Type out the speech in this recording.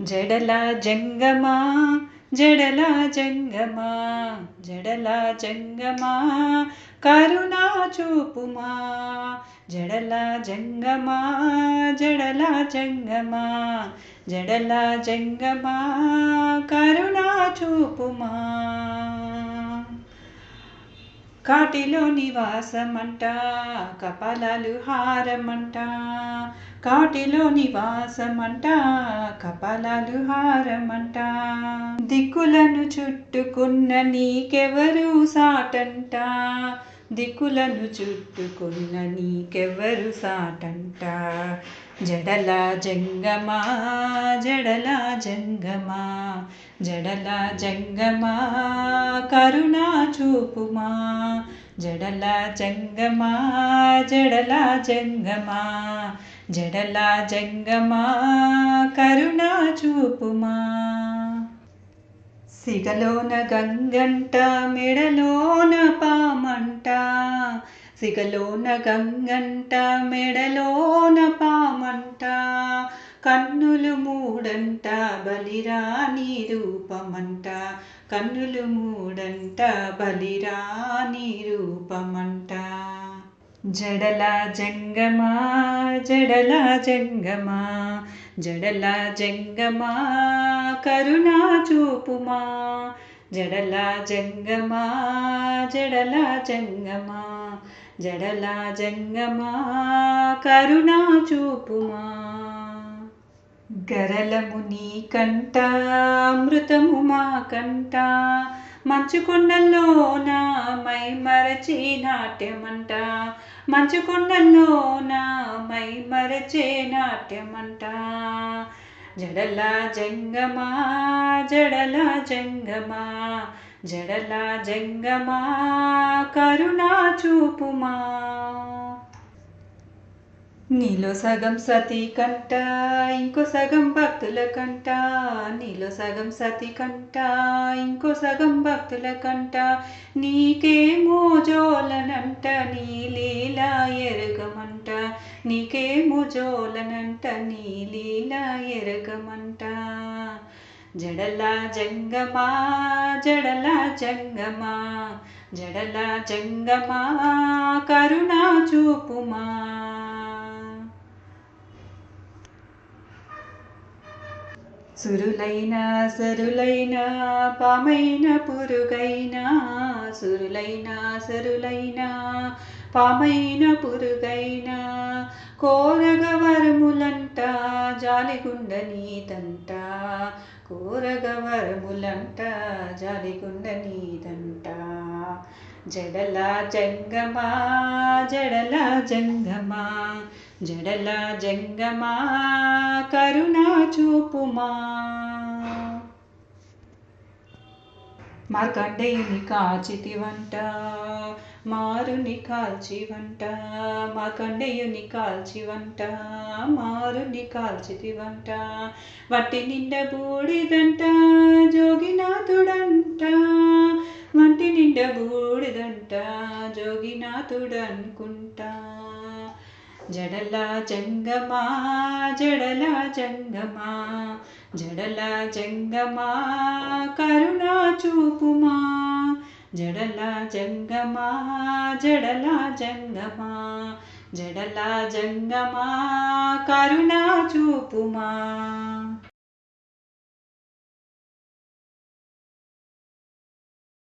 జడలా జంగమా జడలా జంగమా జడలా జంగమా కరుణా చూపుమా జడలా జంగమా జడలా జంగమా జడలా జంగమా కరుణా చూపుమా. కాటిలో నివాసమంట కపాలాలు హారమంట. కాటిలో నివాసమంట కపాలాలు హారమంట. దిక్కులను చుట్టుకున్న నీకెవరు సాటంట? దిక్కులను చుట్టుకున్న నీకెవరు సాటంట? జడల జంగమా జడల జంగమా? జడల జంగమా కరుణా చూపుమా. జడల జంగమా జడల జంగమా. జడల జంగమా కరుణా చూపుమా. సిగలోన గంగంట మెడలోన పామంట. సిగలోన గంగంట మెడలోన పామంట. కన్నులు మూడంట బలిరాని రూపమంట. కన్నులు మూడంట బలిరాని రూపమంట. జడల జంగమా జడల జంగమా జడల జంగమా కరుణా చూపుమా. జడల జంగమా జడల జంగమా జడల జంగమా కరుణా చూపుమా. గరలము నీ కంట అమృతము మా కంట. మంచు నా మై మరచి నాట్యమంట. మంచు నా మై మరచే నాట్యమంట. జడల జంగమా జడల జంగమా. జడల జంగమా కరుణా చూపుమా. నీలో సగం సతీ కంట ఇంకో సగం భక్తుల కంట. నీలో సగం సతీ కంట ఇంకో సగం భక్తుల కంట. నీకేమో జోలనంట నీ లీలా ఎరగమంట. నీకేమో జోలనంట నీ లీలా ఎరగమంట. జడలా జంగమా జడలా జంగమా. జడలా జంగమా కరుణా చూపుమా. సురులైన సరులైన పామైన పురుగైన సురులైన సరులైన పామైన పురుగైన. కోరగ వరములంట జాలిగుండ నీదంట కోరగ జాలిగుండ నీదంట. జడల జంగమా జడల జంగమా జడల జంగమా కరుణా చూపుమా. మార్కండేయుని కాచితివంట మారుని కాల్చి వంట మార్కండేయుని కాల్చివంట మారుని కాల్చితి వంట వట్టి నిండ బూడిదంట జోగినాథుడంట వంటి నిండ బూడిదంట జోగినాథుడనుకుంటా జడలా జంగమా జడలా జంగమా జడల జంగమా కరుణా చూపుమా. జడల జంగమా జడల జంగమా. జడల జంగమా కరుణా చూపుమా.